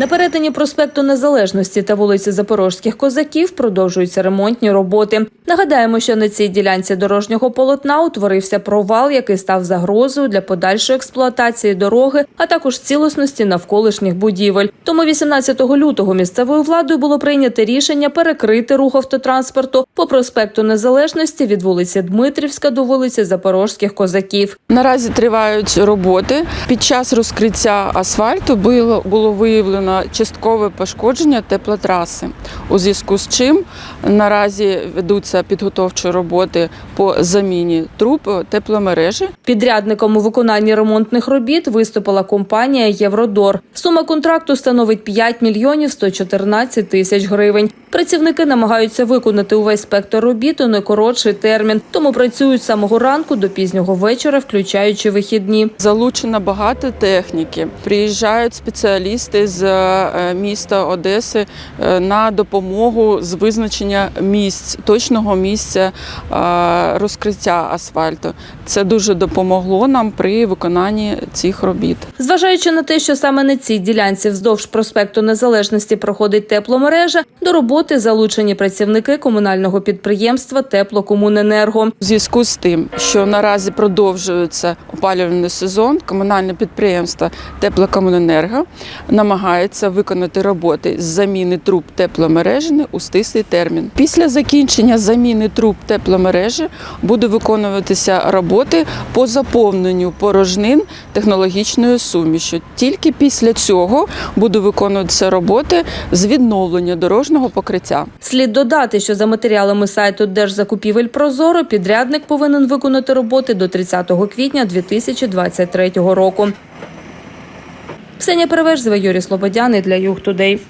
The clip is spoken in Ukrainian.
На перетині проспекту Незалежності та вулиці Запорозьких козаків продовжуються ремонтні роботи. Нагадаємо, що на цій ділянці дорожнього полотна утворився провал, який став загрозою для подальшої експлуатації дороги, а також цілісності навколишніх будівель. Тому 18 лютого місцевою владою було прийнято рішення перекрити рух автотранспорту по проспекту Незалежності від вулиці Дмитрівська до вулиці Запорозьких козаків. Наразі тривають роботи. Під час розкриття асфальту було, було виявлено часткове пошкодження теплотраси, у зв'язку з чим наразі ведуться підготовчі роботи по заміні труб тепломережі. Підрядником у виконанні ремонтних робіт виступила компанія Євродор. Сума контракту становить 5 мільйонів 114 тисяч гривень. Працівники намагаються виконати увесь спектр робіт у найкоротший термін, тому працюють з самого ранку до пізнього вечора, включаючи вихідні. Залучено багато техніки. Приїжджають спеціалісти з міста Одеси е, на допомогу з визначення місць, точного місця е, розкриття асфальту. Це дуже допомогло нам при виконанні цих робіт. Зважаючи на те, що саме на цій ділянці вздовж проспекту Незалежності проходить тепломережа, до роботи залучені працівники комунального підприємства Теплокомуненерго. У зв'язку з тим, що наразі продовжується опалювальний сезон, комунальне підприємство Теплокомуненерго намагається виконати роботи з заміни труб тепломережі у стислий термін. Після закінчення заміни труб тепломережі буде виконуватися роботи по заповненню порожнин технологічною сумішю. Тільки після цього буде виконуватися роботи з відновлення дорожнього покриття. Слід додати, що за матеріалами сайту Держзакупівель Прозоро підрядник повинен виконати роботи до 30 квітня 2023 року. Ксенія Перевежзева, Юрій Слободяний для Юг Тудей.